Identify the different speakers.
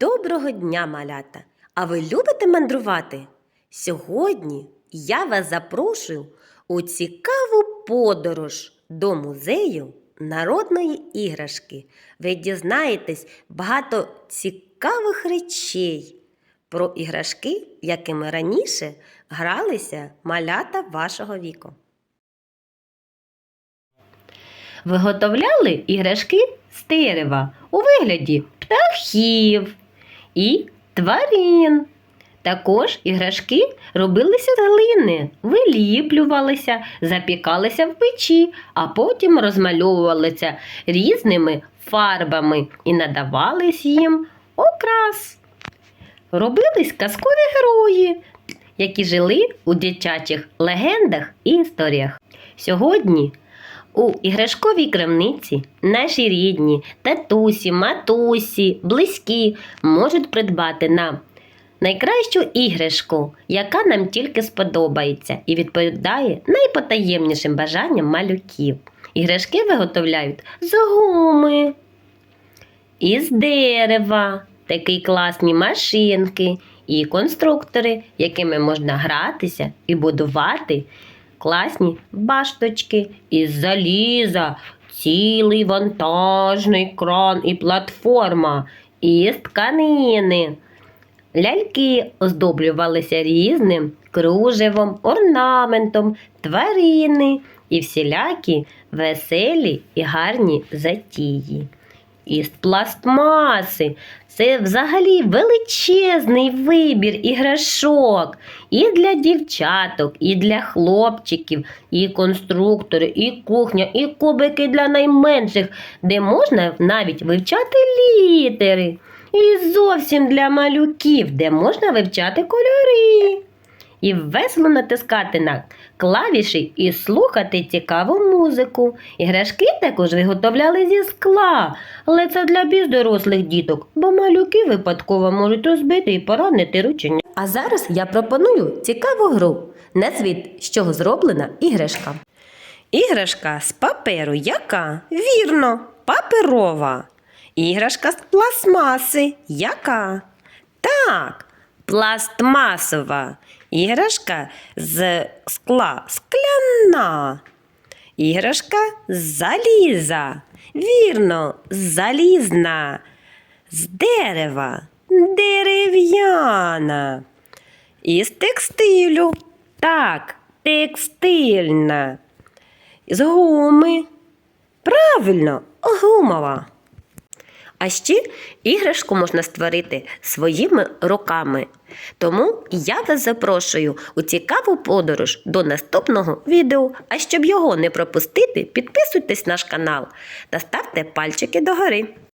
Speaker 1: Доброго дня, малята! А ви любите мандрувати? Сьогодні я вас запрошую у цікаву подорож до музею народної іграшки. Ви дізнаєтесь багато цікавих речей про іграшки, якими раніше гралися малята вашого віку. Виготовляли іграшки з дерева у вигляді птахів і тварин. Також іграшки робилися з глини, виліплювалися, запікалися в печі, а потім розмальовувалися різними фарбами і надавались їм окрас. Робились казкові герої, які жили у дитячих легендах і історіях. Сьогодні у іграшковій крамниці наші рідні, татусі, матусі, близькі можуть придбати нам найкращу іграшку, яка нам тільки сподобається і відповідає найпотаємнішим бажанням малюків. Іграшки виготовляють з гуми, із дерева, такі класні машинки і конструктори, якими можна гратися і будувати класні башточки із заліза, цілий вантажний кран і платформа із тканини. Ляльки оздоблювалися різним кружевом, орнаментом, тварини і всілякі веселі і гарні затії. Із пластмаси це взагалі величезний вибір іграшок і для дівчаток, і для хлопчиків, і конструктори, і кухня, і кубики для найменших, де можна навіть вивчати літери. І зовсім для малюків, де можна вивчати кольори. І весело натискати на клавіші і слухати цікаву музику. Іграшки також виготовляли зі скла, але це для більш дорослих діток, бо малюки випадково можуть розбити і поранити ручення. А зараз я пропоную цікаву гру. Назвіть, з чого зроблена іграшка. Іграшка з паперу яка? Вірно, паперова. Іграшка з пластмаси яка? Так, пластмасова. Іграшка з скла скляна. Іграшка з заліза. Вірно, залізна. З дерева дерев'яна. Із текстилю. Так, текстильна. З гуми. Правильно, гумова. А ще іграшку можна створити своїми руками. Тому я вас запрошую у цікаву подорож до наступного відео. А щоб його не пропустити, підписуйтесь на наш канал та ставте пальчики догори.